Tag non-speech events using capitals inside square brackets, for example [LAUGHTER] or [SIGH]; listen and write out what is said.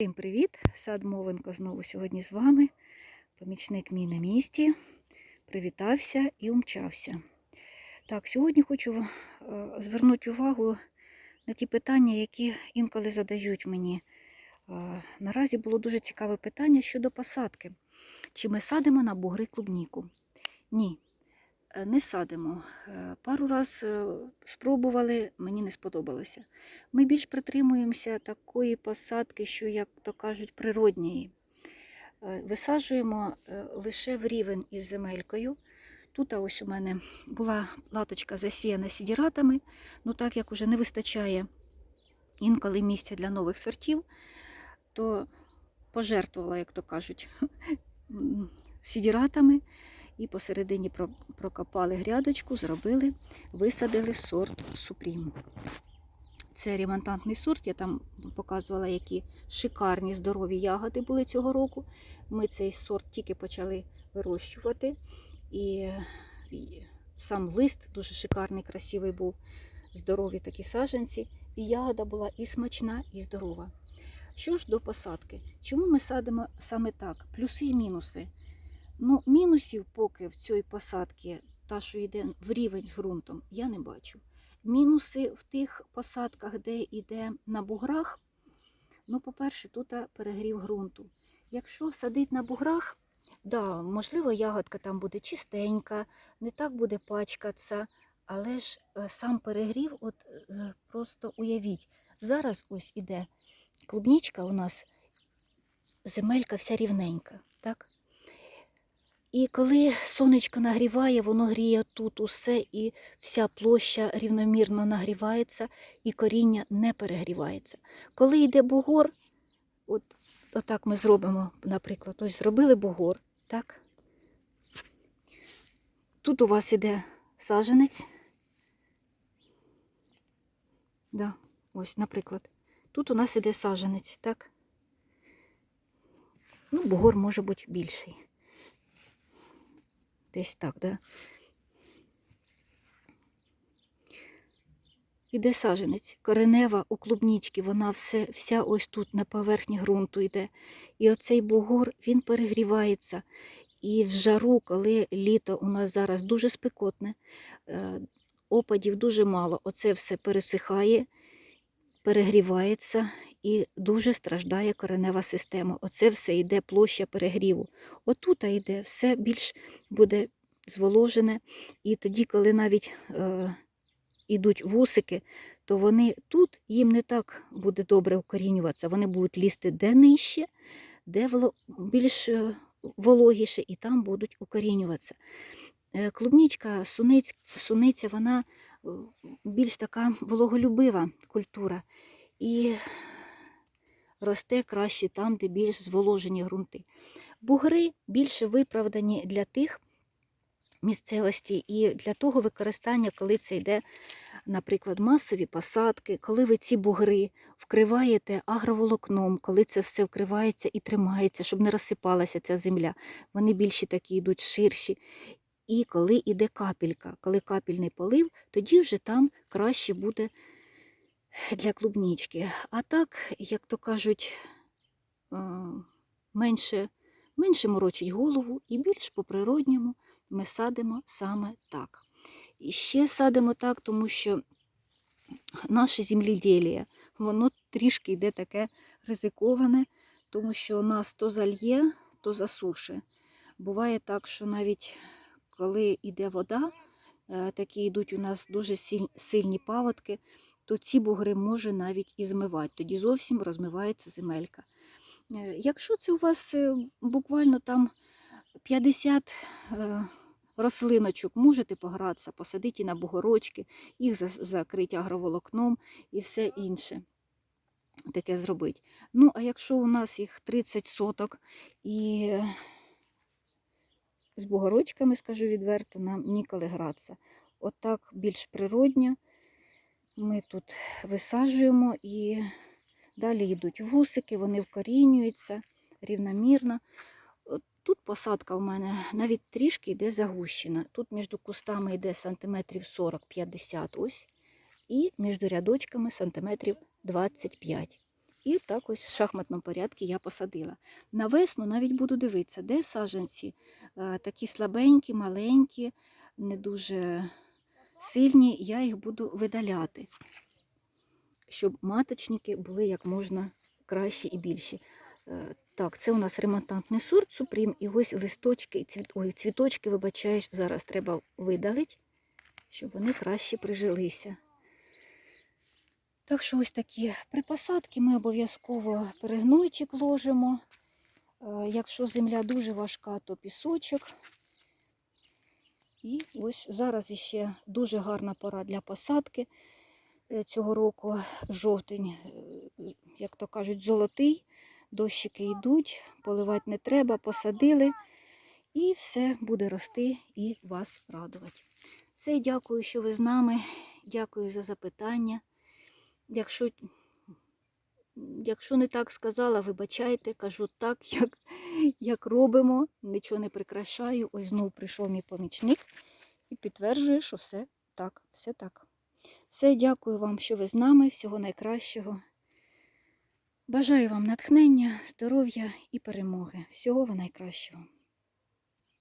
Всім привіт! Сад Мовенко знову сьогодні з вами. Помічник мій на місці. Привітався і умчався. Так, сьогодні хочу е, звернути увагу на ті питання, які інколи задають мені. Е, Наразі було дуже цікаве питання щодо посадки. Чи ми садимо на бугри клубніку? Ні, не садимо. Е, Пару раз е, спробували, мені не сподобалося. Ми більш притримуємося такої посадки, що, як то кажуть, природньої. Е, Висаджуємо е, лише в рівень із земелькою. Тут ось у мене була латочка засіяна сідіратами, ну так як уже не вистачає інколи місця для нових сортів, то пожертвувала, як то кажуть, [LAUGHS] сідіратами і посередині прокопали грядочку, зробили, висадили сорт Супрім. Це ремонтантний сорт, я там показувала, які шикарні здорові ягоди були цього року. Ми цей сорт тільки почали вирощувати. І, сам лист дуже шикарний, красивий був, здорові такі саджанці. І ягода була і смачна, і здорова. Що ж до посадки? Чому ми садимо саме так? Плюси і мінуси. Ну, мінусів поки в цій посадці, та, що йде в рівень з ґрунтом, я не бачу. Мінуси в тих посадках, де йде на буграх. Ну, по-перше, тут перегрів ґрунту. Якщо садить на буграх, да, можливо, ягодка там буде чистенька, не так буде пачкатися, але ж е, сам перегрів, от е, просто уявіть, зараз ось іде клубнічка у нас, земелька вся рівненька, так? І коли сонечко нагріває, воно гріє тут усе, і вся площа рівномірно нагрівається, і коріння не перегрівається. Коли йде бугор, от отак ми зробимо, наприклад, ось зробили бугор, так? Тут у вас іде саженець. Да, ось, наприклад. Тут у нас іде саженець, так? Ну, бугор може бути більший. Десь так, да? Іде саженець, коренева у клубнічки, вона все, вся ось тут на поверхні ґрунту йде. І оцей бугор, він перегрівається. І в жару, коли літо у нас зараз дуже спекотне, е, опадів дуже мало, оце все пересихає, перегрівається і дуже страждає коренева система. Оце все йде площа перегріву. Отут йде все більш буде зволожене. І тоді, коли навіть е, ідуть вусики, то вони тут їм не так буде добре укорінюватися. Вони будуть лізти де нижче, де більш е, вологіше, і там будуть укорінюватися. Е, Клубнічка, суниць, суниця, вона більш така вологолюбива культура. І росте краще там, де більш зволожені ґрунти. Бугри більше виправдані для тих місцевостей і для того використання, коли це йде, наприклад, масові посадки, коли ви ці бугри вкриваєте агроволокном, коли це все вкривається і тримається, щоб не розсипалася ця земля. Вони більші такі йдуть ширші. І коли йде капелька, коли капельний полив, тоді вже там краще буде для клубнічки. А так, як то кажуть, е, менше, менше морочить голову і більш по-природньому ми садимо саме так. І ще садимо так, тому що наше земледілля, воно трішки йде таке ризиковане, тому що нас то зальє, то засуше. Буває так, що навіть коли йде вода, е, такі йдуть у нас дуже сильні паводки, то ці бугри може навіть і змивати. Тоді зовсім розмивається земелька. Е, Якщо це у вас е, буквально там 50 е, рослиночок, можете погратися, посадити на бугорочки, їх закрити агроволокном і все інше. Таке зробити. Ну, а якщо у нас їх 30 соток і з бугорочками, скажу відверто, нам ніколи гратися. Отак більш природньо ми тут висаджуємо і далі йдуть вусики, вони вкорінюються рівномірно. Тут посадка у мене навіть трішки йде загущена. Тут між кустами йде сантиметрів 40-50 ось, і між рядочками сантиметрів 25. І так ось в шахматному порядку я посадила. На весну навіть буду дивитися, де саджанці е, такі слабенькі, маленькі, не дуже сильні, я їх буду видаляти, щоб маточники були як можна кращі і більші. Е, Так, це у нас ремонтантний сорт Супрім. І ось листочки, цвіт... Ой, цвіточки, вибачаєш, зараз треба видалити, щоб вони краще прижилися. Так що ось такі при посадці ми обов'язково перегнойчик ложимо. Е, Якщо земля дуже важка, то пісочок. І ось зараз іще дуже гарна пора для посадки. Е, Цього року жовтень, е, як то кажуть, золотий. Дощики йдуть, поливати не треба, посадили. І все буде рости і вас радувати. Все, дякую, що ви з нами. Дякую за запитання. Якщо, якщо не так сказала, вибачайте, кажу так, [LAUGHS] як, як робимо, нічого не прикрашаю. Ось знову прийшов мій помічник і підтверджує, що все так, все так. Все, дякую вам, що ви з нами. Всього найкращого. Бажаю вам натхнення, здоров'я і перемоги. Всього вам найкращого.